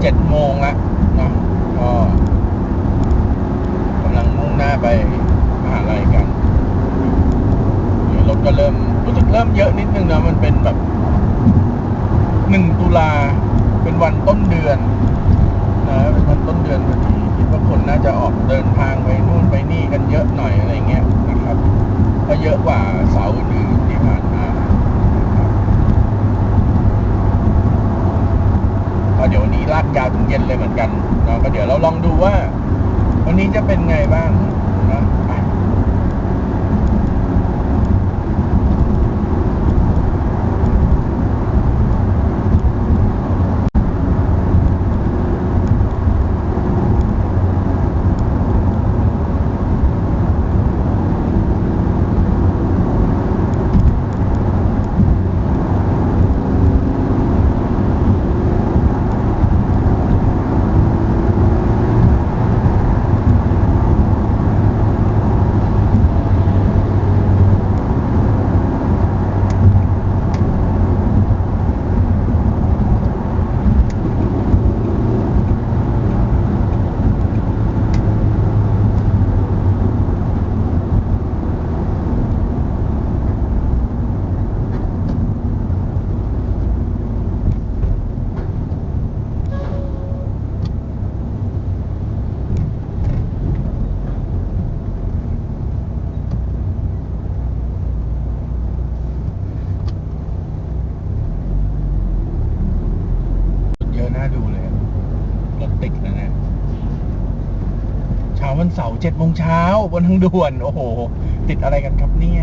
เจ็ดโมงแล้วเนาะก็กำลังมุ่งหน้าไปมหาลัยกันเดี๋ยวรถก็เริ่มรู้สึกเริ่มเยอะนิดนึงนะมันเป็นแบบหนึ่งตุลาเป็นวันต้นเดือนนะเป็นวันต้นเดือนพอดีคิดว่าคนน่าจะออกเดินทางไปนู่นไปนี่กันเยอะหน่อยอะไรเงี้ยนะครับก็เยอะกว่าเสาร์อื่นๆที่ผ่านมานะครับก็ เดี๋ยววันนี้ลากยาวถึงเย็นเลยเหมือนกันเนาะก็เดี๋ยวเราลองดูว่า วันนี้จะเป็นไงบ้างนะไป เยอะน่าดูเลยอะรถติดนะเนี่ยเช้าวัน เจ็ดโมงเช้าบนทางด่วน โอ้โห ติดอะไรกันครับเนี่ย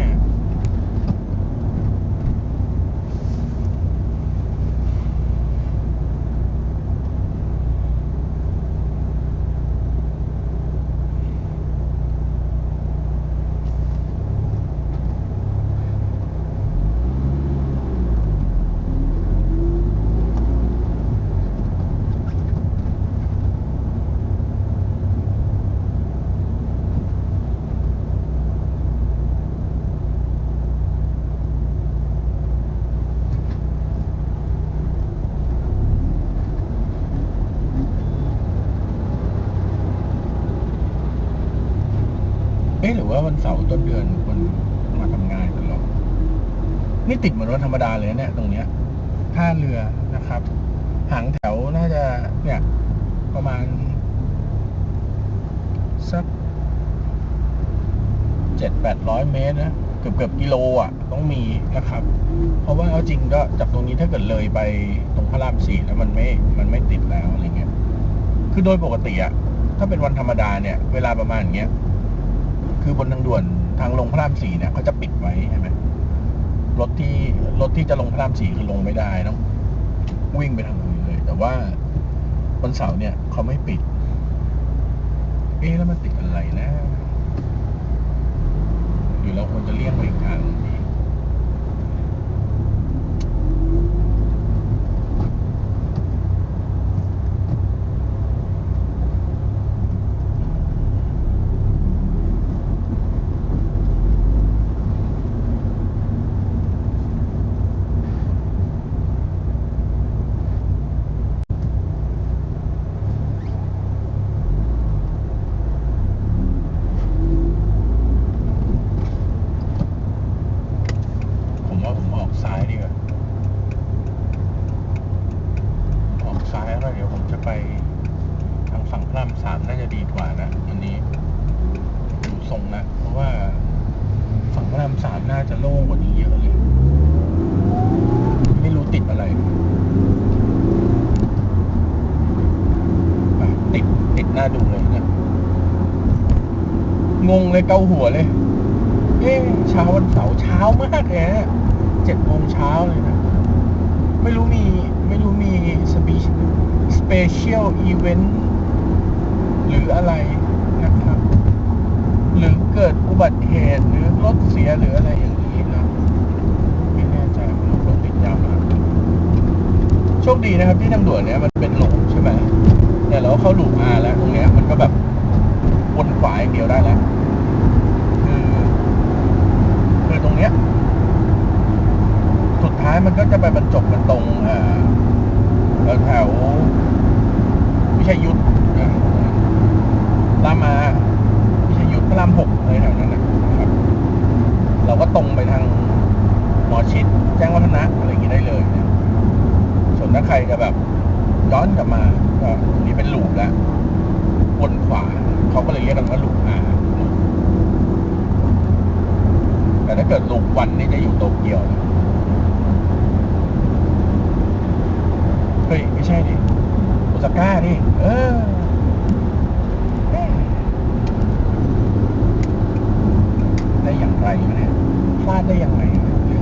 วันเสาร์ต้นเดือนคนมาทำงานกันหรอนี่ติดเหมือนวันธรรมดาเลยเนี่ย ตรงเนี้ยท่าเรือนะครับ หางแถวน่าจะเนี่ย ประมาณ สักเจ็ดแปดร้อยเมตรนะเกือบเกือบกิโลอะ ต้องมีนะครับ เพราะว่าเอาจริงก็จากตรงนี้ถ้าเกิดเลยไปตรงพระรามสี่แล้วมันไม่มันไม่ติดแล้วอะไรเงี้ยคือโดยปกติอะถ้าเป็นวันธรรมดาเนี่ย เวลาประมาณอย่างเงี้ย คือบนทางด่วนทางลงพระรามสี่เนี่ยเขาจะปิดไว้ใช่ไหมรถที่รถที่จะลงพระรามสี่คือลงไม่ได้ต้องวิ่งไปทางอื่นเลย แต่ว่าวันเสาร์เนี่ยเขาไม่ปิด เอ๊ะแล้วมันติดอะไรนะหรือเราควรจะเลี่ยงไปอีกทางหนึ่งดี ผมว่าผมออกซ้ายดีกว่า ออกซ้ายแล้วเดี๋ยวผมจะ ไปทางฝั่งพระรามสามน่าจะดีกว่านะวันนี้ดูทรงนะ เพราะว่าฝั่งพระรามสามน่าจะโล่งกว่านี้เยอะเลย ไม่รู้ติดอะไรติดติดหน้าดูเลยเนี่ยงงเลยเกาหัวเลยเอ๊ะเช้าวันเสาร์เช้ามากเลยนะเจ็ดโมงเช้าเลยนะ ไม่รู้มี มีสปีสเปเชียลอีเวนต์หรืออะไรนะครับ หรือเกิดอุบัติเหตุหรือรถเสียหรืออะไรอย่างนี้นะไม่แน่ใจรถรถติดยาวมากโชคดีนะครับที่ทางด่วนเนี้ยมันเป็นหลูปใช่ไหมแต่เราเข้าหลูปอาแล้วตรงเนี้ยมันก็แบบวนขวาอย่างเดียวได้แล้วคือคือตรงเนี้ยสุดท้ายายมันก็จะไปบรรจบกันตรงเอ่อ แถววิชยยุทธเอ่รามาวิชยยุทธพระรามหกอะไรแถวนั้นนะครับ เราก็ตรงไปทางหมอชิดแจ้งวัฒนะอะไรอย่างนี้ได้เลยนะส่วนถ้าใครจะแบบย้อนกลับมาก็นี่เป็นหลูปแล้ววนขวาเขาก็เลยเรียกกันว่าหลูปอาแต่ถ้าเกิดหลูปวันนี่จะอยู่โตเกียวนะ เฮ้ย ไม่ใช่ดิโอซาก้าดิเออเอ๊ะได้อย่างไรวะเนี่ยพลาดได้ยังไงวะเนี่ย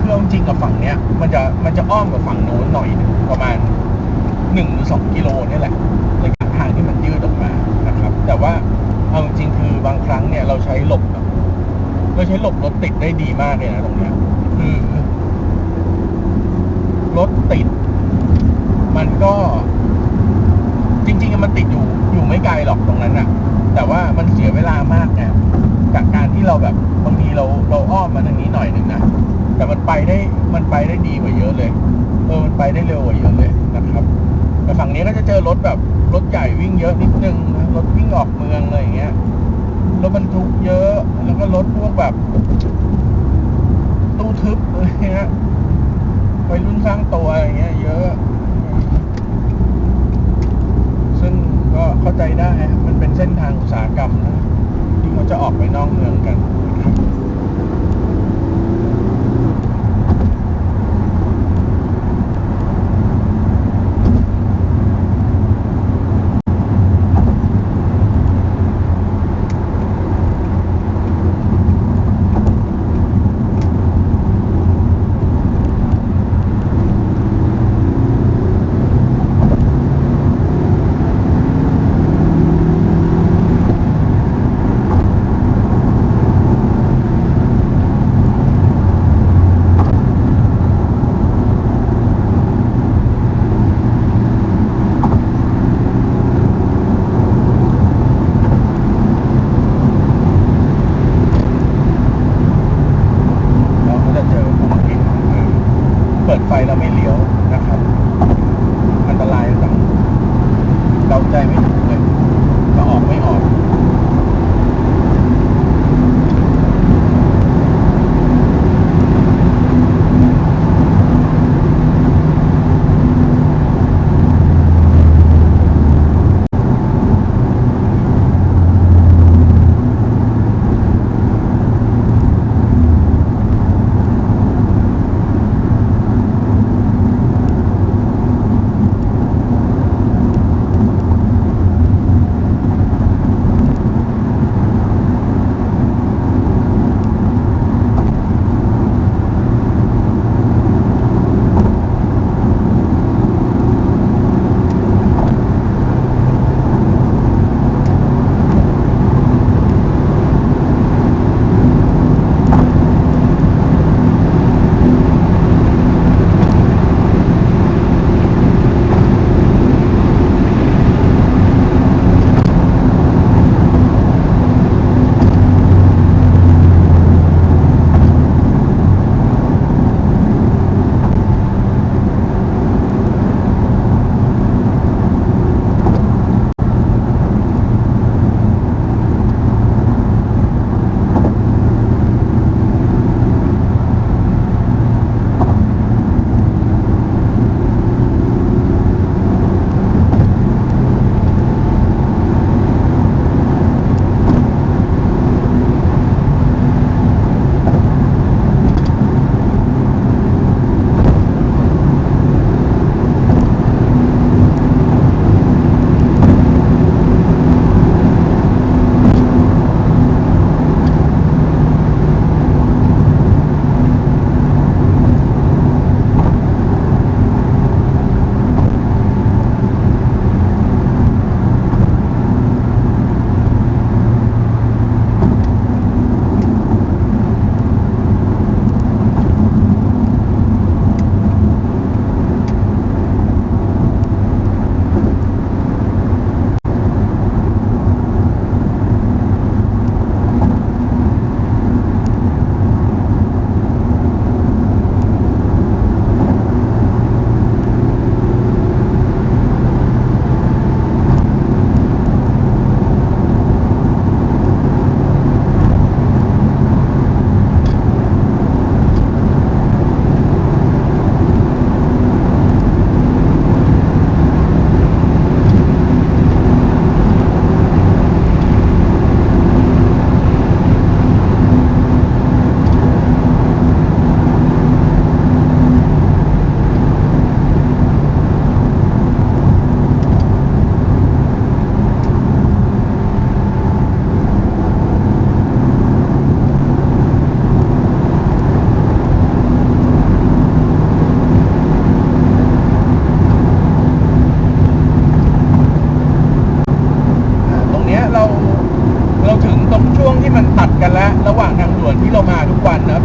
คือเอาจริงกับฝั่งเนี้ย มันจะมันจะอ้อมกับฝั่งโน้นหน่อยหนึ่งประมาณหนึ่งหรือสองกิโลเนี่ยแหละระยะทางที่มันยืดออกมานะครับ แต่ว่าเอาจริงๆคือบางครั้งเนี่ยเราใช้หลบเราใช้หลบรถติดได้ดีมากเลยนะตรงเนี้ยคือรถติด มันก็ จริงๆอะมันติดอยู่อยู่ไม่ไกลหรอกตรงนั้นน่ะ แต่ว่ามันเสียเวลามากเนี่ยจากการที่เราแบบบางทีเราเราอ้อมมาทางนี้หน่อยหนึ่งนะ แต่มันไปได้มันไปได้ดีกว่าเยอะเลยเออมันไปได้เร็วกว่าเยอะเลยนะครับ แต่ฝั่งนี้ก็จะเจอรถแบบรถใหญ่วิ่งเยอะนิดนึงรถวิ่งออกเมืองอะไรอย่างเงี้ยรถบรรทุกเยอะแล้วก็รถพวกแบบตู้ทึบอะไรเงี้ยวัยรุ่นสร้างตัวอะไรเงี้ย เยอะ ซึ่งก็เข้าใจได้มันเป็นเส้นทางอุตสาหกรรมนะที่เขาจะออกไปนอกเมืองกันนะครับ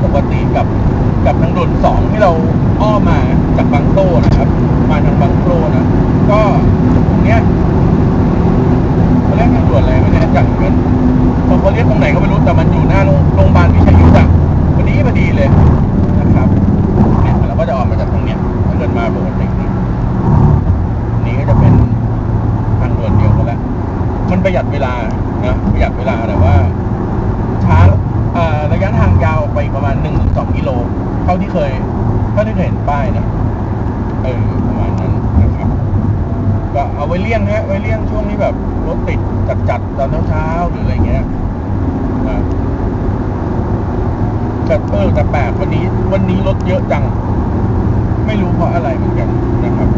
ปกติกับกับทางด่วนสองที่เราอ้อมมาจากบางโซ่นะครับ มาทางบางโซ่นะ ก็ตรงเนี้ยเขาเรียกทางด่วนอะไรไม่แน่ใจเหมือนกันเเรียกตรงไหนก็ไม่รู้แต่มันอยู่หน้าโรงพยาบาลวิชัยยุทธ์อะพอดีพอดีเลยนะครับเนี่ยเราก็จะออกมาจากตรงเนี้ยถ้าเดินมาปกตินี่นี่ก็จะเป็นทางด่วนเดียวกัแล้วมันประหยัดเวลานะประหยัดเวลาแต่ว่า ระยะทางยาวไปประมาณหนึ่งถึงสองกิโล เท่าที่เคยเท่าที่เคยเห็นป้ายนะเออประมาณนั้นนะครับ ก็เอาไว้เลี่ยงฮะไว้เลี่ยงช่วงที่แบบรถติดจัดๆตอนเช้าๆหรืออะไรเงี้ยนะแต่เออแต่แปลกวันนี้ วันนี้รถเยอะจัง ไม่รู้เพราะอะไรเหมือนกันนะครับ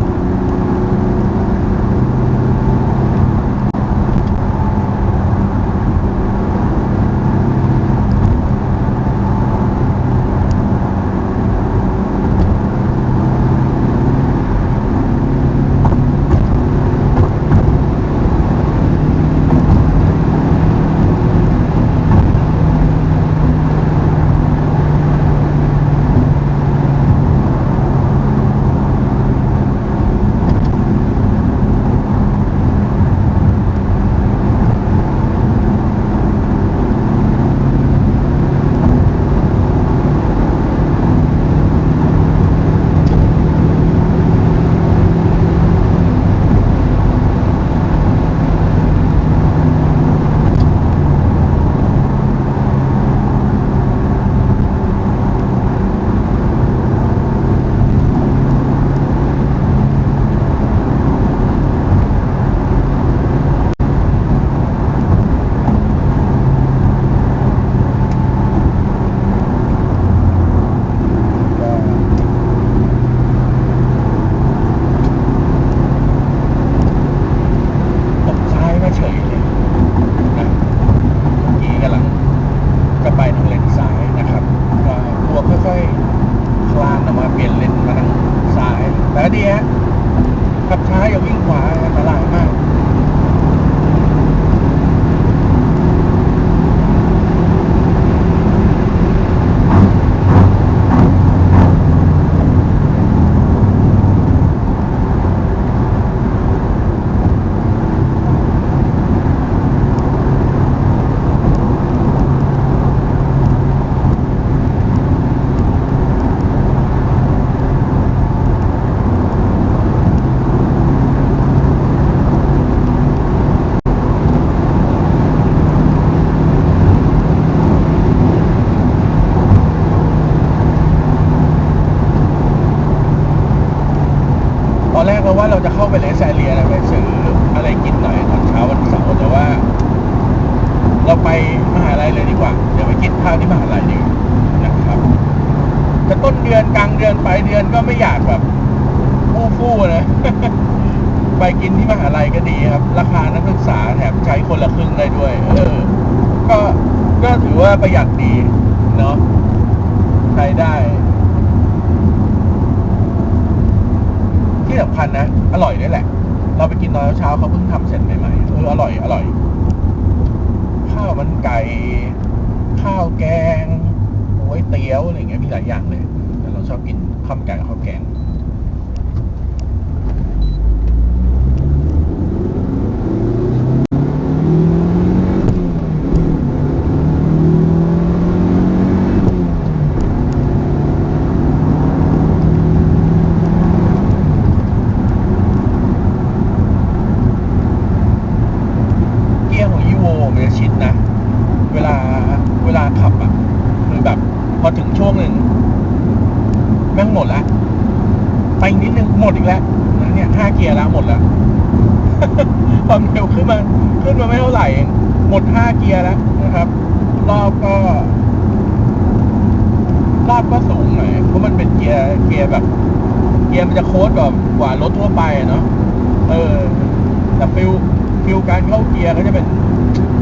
เราไปมหาลัยเลยดีกว่า เดี๋ยวไปกินข้าวที่มหาลัยดีนะครับจะต้นเดือนกลางเดือนปลายเดือนก็ไม่อยากแบบฟู่ฟู่นะ ไปกินที่มหาลัยก็ดีครับ ราคานักศึกษาแถมใช้คนละครึ่งได้ด้วย เออ ก็ก็ถือว่าประหยัดดีเนาะใช้ได้ ที่สำคัญนะ อร่อยด้วยแหละ เราไปกินตอนเช้าเขาเพิ่งทำเสร็จใหม่ๆเอออร่อยอร่อย ข้าวมันไก่ ข้าวแกงก๋วยเตี๋ยวอะไรเงี้ยมีหลายอย่างเลยแต่เราชอบกินข้าวมันไก่กับข้าวแกง เกียร์ของยีโวมันจะชิดนะ เวลาเวลาขับอะคือแบบ พอถึงช่วงหนึ่งแม่งหมดแล้วไปอีกนิดนึงหมดอีกแล้วเนี่ยห้าเกียร์แล้วหมดแล้ว ความเร็วขึ้นมาขึ้นมาไม่เท่าไหร่เองหมดห้าเกียร์แล้วนะครับ รอบก็ รอบก็สูงหน่อยเพราะมันเป็นเกียร์เกียร์แบบ เกียร์มันจะโค้ดกว่ากว่ารถทั่วไปอะเนาะเออ แต่ฟิลฟิลการเข้าเกียร์ก็จะเป็น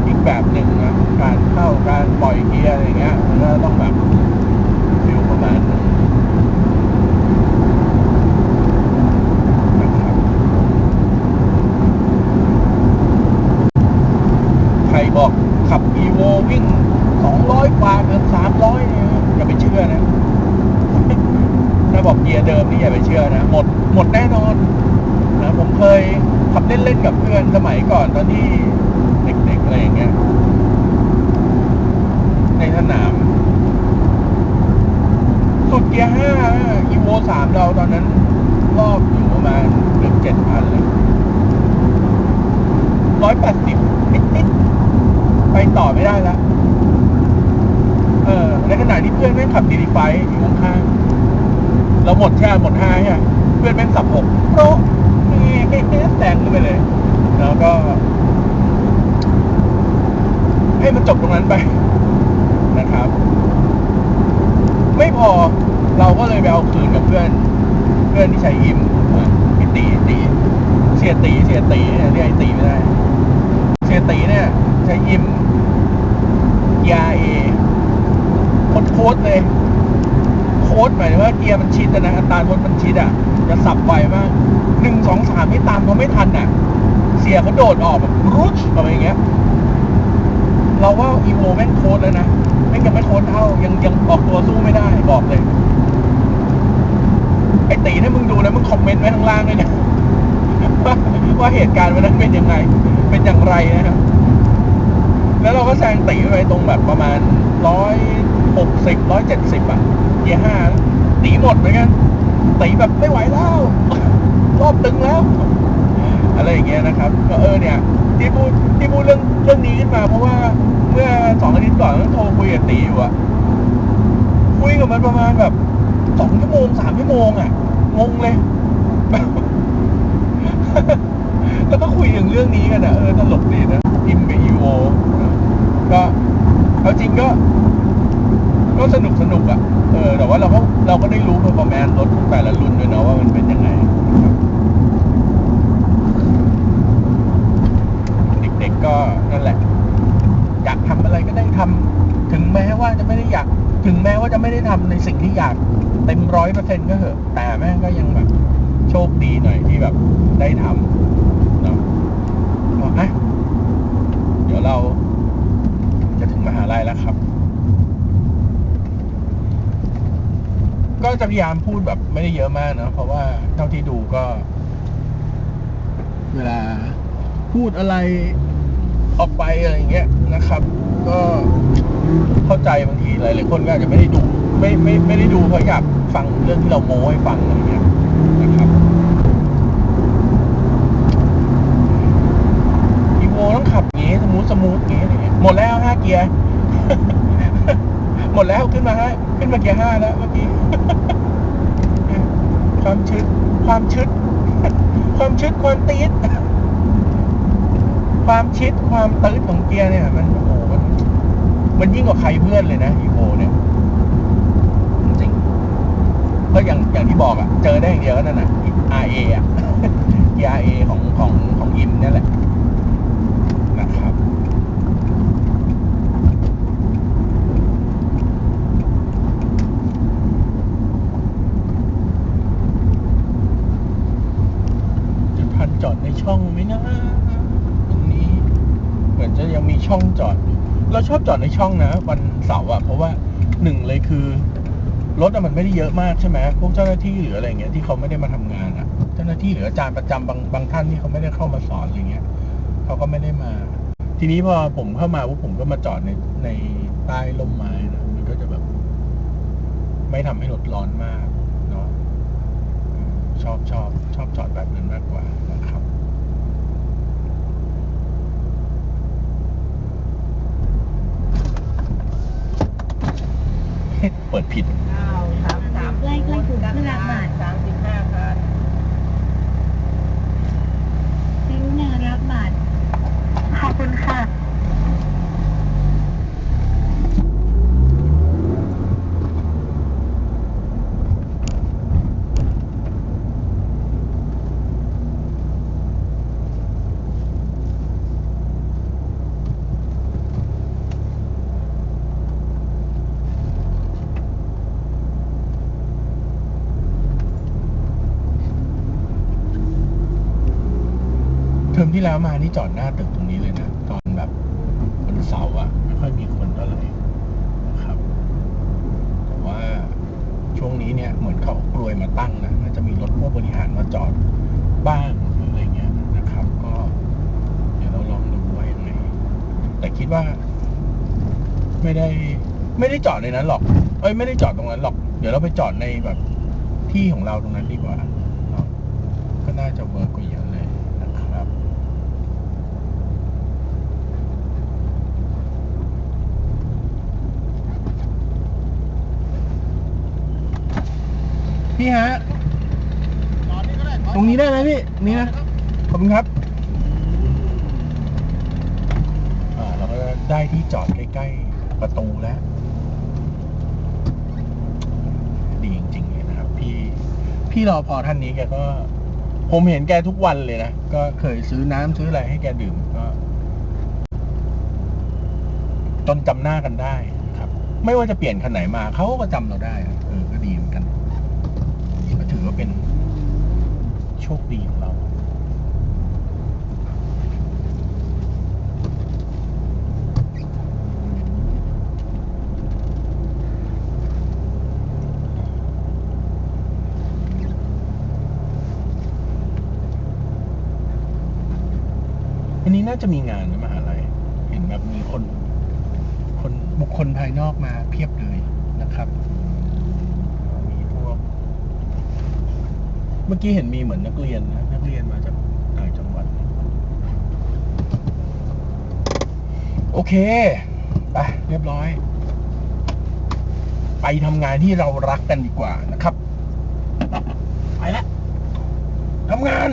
อีกแบบหนึ่งนะการเข้าการปล่อยเกียร์อะไรเงี้ยมันก็ต้องแบบฟิลประมาณนึงนะครับใครบอกขับ e v o วิ่ง 200กว่าเกือบ300เนี่ยอย่าไปเชื่อนะ ถ้าบอกเกียร์เดิมนี่อย่าไปเชื่อนะ หมดหมดแน่นอน นะผมเคยขับเล่นๆกับเพื่อนสมัยก่อนตอนที่เด็กๆอะไรอย่างเงี้ยในสนาม สุดเกียร์ห้าอีโวสามเราตอนนั้นรอบอยู่ประมาณเกือบเจ็ดพันเลยร้อยแปดสิบ ขับดีดีไฟอยู่ข้างๆ เราหมดใช่หมดห้าใช่ไหมเพื่อนแม่งขับหกโปรแซงขึ้นไปเลย แล้วก็ ให้มันจบตรงนั้นไปนะครับ ไม่พอเราก็เลยไปเอาคืนกับเพื่อน เพื่อนที่ใช้อิมอ่ตีตีเสียตีเสียตีเนี่ยเรียกไอตีไม่ได้เสียตีเนี่ย ใช้อิมยาเอโคตรเลย ค้ดหมายถึงว่าเกียร์มันชิดนะอัตราทดมันชิดอะจะสับไวมากหนึ่งสองสามไม่ตามเขาไม่ทันอะ เสียเขาโดดออกแบบรุชอะไรอย่างเงี้ย เราว่าอีโวแม่งโค้ดแล้วนะแม่งยังไม่โค้ดเท่ายังยังออกตัวสู้ไม่ได้บอกเลยไอตีถ้ามึงดูนะมึงคอมเมนต์ไว้ข้างล่างด้วยนะว่าว่าเหตุการณ์วันนั้นเป็นยังไง เป็นอย่างไรนะครับแล้วเราก็แซงตีไปตรงแบบประมาณร้อย หกสิบร้อยเจ็ดสิบอะเกียร์ห้าตีหมดเหมือนกันตีแบบไม่ไหวแล้วรอบตึงแล้ว อะไรอย่างเงี้ยนะครับ ก็เออเนี่ย ที่พูดที่พูดเรื่องเรื่องนี้ขึ้นมา เพราะว่าเมื่อสองอาทิตย์ก่อนก็โทรคุยกับตีอยู่อะคุยกับมันประมาณแบบสองชั่วโมงสามชั่วโมงอะงงเลยแล้วก็คุยถึงเรื่องนี้กันอะเออตลกดีนะอิมกับอีโวก็เอาจริงก็ ก็สนุกสนุกอะ เออ แต่ว่าเราก็เราก็ได้รู้ performance รถแต่ละรุ่นด้วยเนาะว่ามันเป็นยังไงนะครับเด็กๆก็นั่นแหละ อยากทำอะไรก็ได้ทำถึงแม้ว่าจะไม่ได้อยาก ถึงแม้ว่าจะไม่ได้ทำในสิ่งที่อยากเต็มร้อยเปอร์เซ็นต์ก็เถอะ แต่แม่งก็ยังแบบโชคดีหน่อยที่แบบได้ทำเนาะก็อะเดี๋ยวเราจะถึงมหาลัยแล้วครับ ก็จะพยายามพูดแบบไม่ได้เยอะมากนะเพราะว่าเท่าที่ดูก็ เวลาพูดอะไรออกไปอะไรอย่างเงี้ยนะครับ ก็เข้าใจบางทีหลายๆคนก็อาจจะไม่ได้ดู ไม่ไม่ไม่ได้ดูเพราะอยากฟังเรื่องที่เราโม้ให้ฟังอะไรอย่างเงี้ยนะครับอีโวต้องขับอย่างงี้สมูทสมูทอย่างงี้อะไรเงี้ยหมดแล้วห้าเกียร์หมดแล้วขึ้นมาห้าขึ้นมาเกียร์ห้าแล้วเมื่อกี้ ความชึด ความชึด ความชึด ความตีดความชิด ความตื้ดของเกียร์เนี่ย มันโอ้โหมันมันยิ่งกว่าใครเพื่อนเลยนะอีโวเนี่ย จริงๆก็อย่างอย่างที่บอกอะเจอได้อย่างเดียวก็นั่นน่ะ RA อะเกียร์ RA ของของของยิมเนี่ยแหละนะครับ จะทันจอดในช่องไหมนะตรงนี้ เหมือนจะยังมีช่องจอดอยู่เรา ชอบจอดในช่องนะ วันเสาร์อะเพราะว่าหนึ่งเลยคือรถอะมันไม่ได้เยอะมากใช่ไหมพวกเจ้าหน้าที่หรืออะไรเงี้ยที่เขาไม่ได้มาทำงานอะเจ้าหน้าที่หรืออาจารย์ประจำบางบางท่านที่เขาไม่ได้เข้ามาสอนอะไรเงี้ยเขาก็ไม่ได้มา ทีนี้พอผมเข้ามาพวกผมก็มาจอดในในใต้ร่มไม้นะมันก็จะแบบ ไม่ทำให้รถร้อนมากเนาะชอบชอบชอบจอดแบบนั้นมากกว่านะครับ เปิดผิดใกล้ๆกลุ่มเพื่อนรักบาท สามสิบห้าคันกรุณารับบาทขอบคุณค่ะ เที่แล้วมานี่จอดหน้าตึกตรงนี้เลยนะตอนแบบวันเสาร์อะไม่ค่อยมีคนเท่าไหร่นะครับ แต่ว่าช่วงนี้เนี่ยเหมือนเขากลวยมาตั้งนะน่าจะมีรถผู้บริหารมาจอดบ้างหรืออะไรเงี้ยนะครับ ก็ เดี๋ยวเราลองดูว่ายังไงแต่คิดว่า ไม่ได้ไม่ได้จอดในนั้นหรอก เอ้ยไม่ได้จอดตรงนั้นหรอก เดี๋ยวเราไปจอดในแบบที่ของเราตรงนั้นดีกว่าก็น่าจะเวิร์กกว่าเยอะเลยนะครับ ข พี่ฮะ ตรงนี้ได้ไหมพี่ นี่นะ ขอบคุณครับอ่าเราก็ได้ที่จอดใกล้ ๆ ประตูแล้ว ดีจริง ๆ เลยนะครับ พี่ พี่รอพอท่านนี้แกก็ ผมเห็นแกทุกวันเลยนะ ก็เคยซื้อน้ำซื้ออะไรให้แกดื่มก็จนจำหน้ากันได้ครับ ไม่ว่าจะเปลี่ยนคันไหนมาเขาก็จำเราได้นะเออ ก็ดีเหมือนกันก็ถือว่า เป็นโชคดีของเราวันนี้น่าจะมีงานในมหาลัย เห็นแบบมีคน คนบุคคลภายนอกมาเพียบเลยนะครับ มีพวก เมื่อกี้เห็นมีเหมือนนักเรียนนะนักเรียนมาจากต่างจังหวัด โอเค ไป เรียบร้อย ไปทำงานที่เรารักกันดีกว่านะครับ ไปละทำงาน